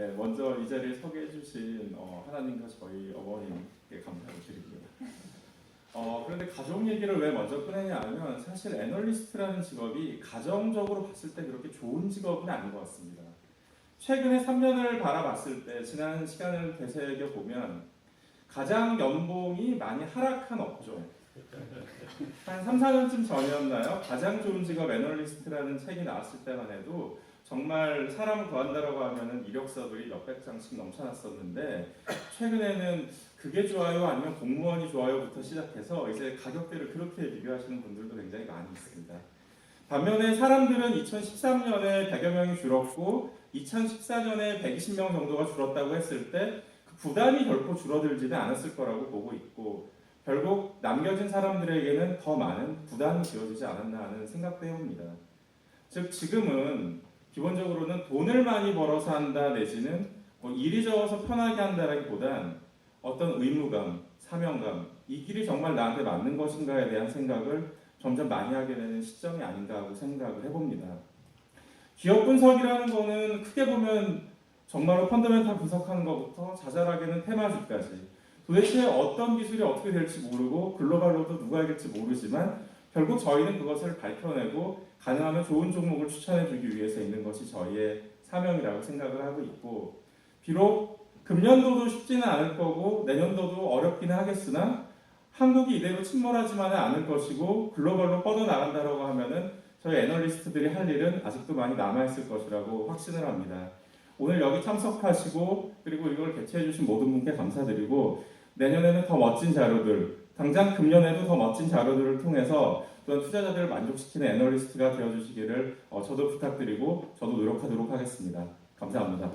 네, 먼저 이 자리에 서게 해주신 어, 하나님과 저희 어머님께 감사를 드립니다. 어, 그런데 가족 얘기를 왜 먼저 꺼내냐 하면 사실 애널리스트라는 직업이 가정적으로 봤을 때 그렇게 좋은 직업은 아닌 것 같습니다. 최근에 3년을 바라봤을 때 지난 시간을 되새겨 보면 가장 연봉이 많이 하락한 업종 한 3, 4년쯤 전이었나요? 가장 좋은 직업 애널리스트라는 책이 나왔을 때만 해도 정말 사람을 구한다라고 하면은 이력서들이 몇백 장씩 넘쳐났었는데 최근에는 그게 좋아요 아니면 공무원이 좋아요부터 시작해서 이제 가격대를 그렇게 비교하시는 분들도 굉장히 많이 있습니다. 반면에 사람들은 2013년에 100여 명이 줄었고 2014년에 120명 정도가 줄었다고 했을 때 그 부담이 결코 줄어들지는 않았을 거라고 보고 있고 결국 남겨진 사람들에게는 더 많은 부담이 지어지지 않았나 하는 생각도 해봅니다. 즉 지금은 기본적으로는 돈을 많이 벌어서 한다 내지는 뭐 일이 적어서 편하게 한다라기보단 어떤 의무감, 사명감 이 길이 정말 나한테 맞는 것인가에 대한 생각을 점점 많이 하게 되는 시점이 아닌가 하고 생각을 해봅니다. 기업 분석이라는 거는 크게 보면 정말로 펀더멘탈 분석하는 것부터 자잘하게는 테마주까지 도대체 어떤 기술이 어떻게 될지 모르고 글로벌로도 누가 이길지 모르지만 결국 저희는 그것을 밝혀내고 가능하면 좋은 종목을 추천해주기 위해서 있는 것이 저희의 사명이라고 생각을 하고 있고 비록 금년도도 쉽지는 않을 거고 내년도도 어렵기는 하겠으나 한국이 이대로 침몰하지만은 않을 것이고 글로벌로 뻗어나간다라고 하면은 저희 애널리스트들이 할 일은 아직도 많이 남아있을 것이라고 확신을 합니다. 오늘 여기 참석하시고 그리고 이걸 개최해주신 모든 분께 감사드리고 내년에는 더 멋진 자료들 당장 금년에도 더 멋진 자료들을 통해서 또한 투자자들을 만족시키는 애널리스트가 되어주시기를 어, 저도 부탁드리고 저도 노력하도록 하겠습니다. 감사합니다.